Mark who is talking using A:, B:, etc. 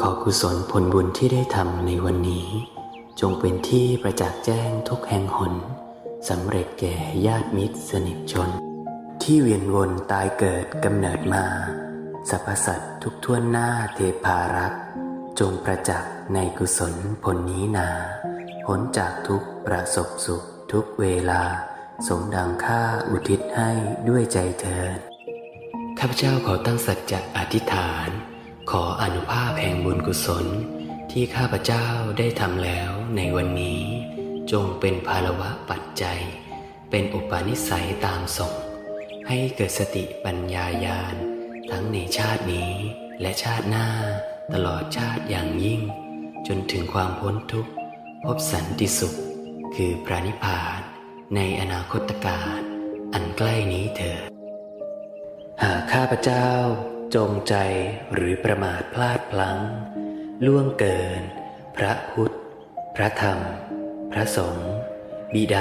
A: ขอกุศลผลบุญที่ได้ทำในวันนี้ จงเป็นที่ประจักษ์แจ้งทุกแห่งหนสำเร็จแก่ญาติมิตรสนิทชน ที่เวียนวนตายเกิดกำเนิดมาสรรพสัตว์ทุกท่วนหน้าเทพารักษ์จงประจักษ์ในกุศลผลนี้นาพ้นจากทุกประสบสุขทุกเวลา สมดังค่าอุทิศให้ด้วยใจเถิดข้าพเจ้าขอตั้งสัจจะอธิษฐาน ขออนุภาพแห่งบุญกุศลที่ข้าพเจ้าได้ทำแล้วในวันนี้ จงเป็นภาลวะปัจจัย เป็นอุปนิสัยตามส่ง ให้เกิดสติปัญญายาณ ทั้งในชาตินี้และชาติหน้าตลอดชาติอย่างยิ่ง จนถึงความพ้นทุกข์พบสันติสุข คือพระนิพพานในอนาคตการอันใกล้นี้เถิดหากข้าพเจ้า จงใจหรือประมาทพลาดพลั้ง ล่วงเกิน พระพุทธ พระธรรม พระสงฆ์บิดา